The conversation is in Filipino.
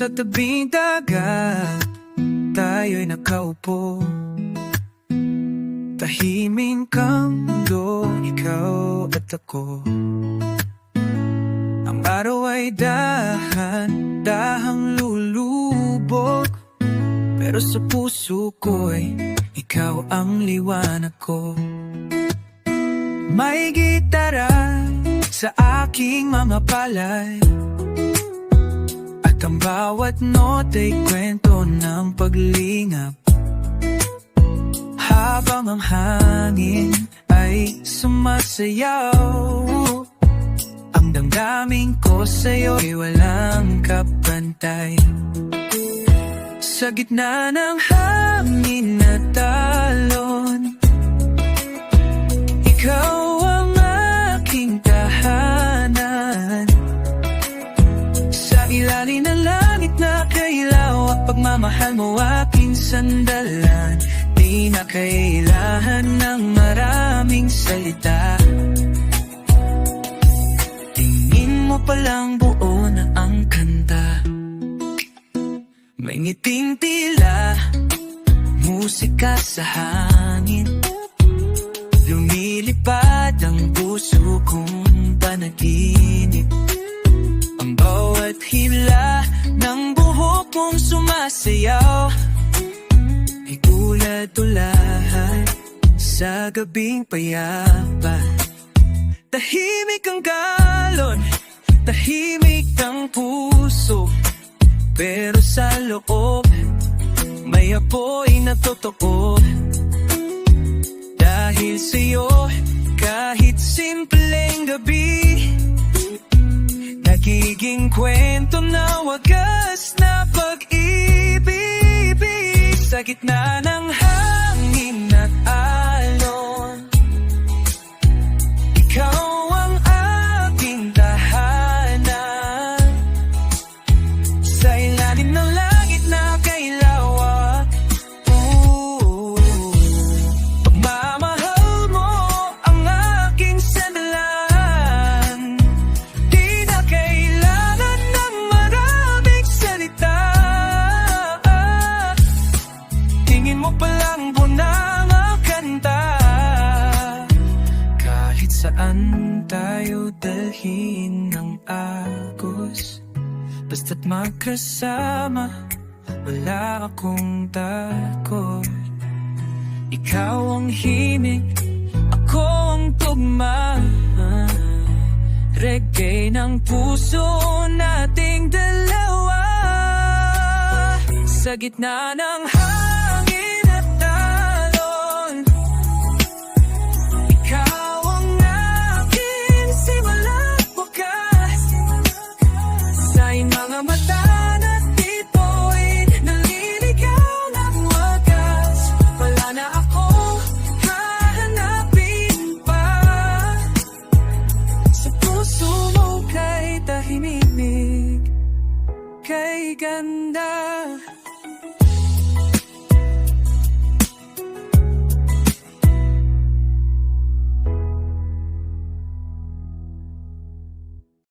Sa tabing dagat Tayo'y nakaupo. Tahiming kang mundo Ikaw at ako. Ang araw ay dahan Dahang lulubog. Pero sa puso ko'y Ikaw ang liwanag ko May gitara Sa aking mga palay At ang bawat nota'y kwento ng paglingap. Habang ang hangin ay sumasayaw Ang damdamin ko sa'yo ay walang kapantay. Sa gitna ng hangin at pagmamahal mo aking sandalan. Di na kailangan ng maraming salita. Tingin mo palang buo na ang kanta. May ngiting tila Musika sa hangin. Lumilipad ang puso kong panaginip sumasayaw Ay tulad-tulahan sa gabing payapa. Tahimik ang galon, tahimik ang puso. Pero sa loob, may apoy na totoo. Dahil sa'yo, kahit simpleng gabi Nagiging kwento na wagas na pag-ibig Sa gitna ng saan tayo dalhin ng agos? Basta't magkasama Wala akong takot. Ikaw ang himig, ako ang tugma. Reggae ng puso nating dalawa. Sa gitna ng hangin mga mata na tito'y naliligaw ng wagas. Wala na ako hahanapin pa. Sa puso mo kay tahimik Kay ganda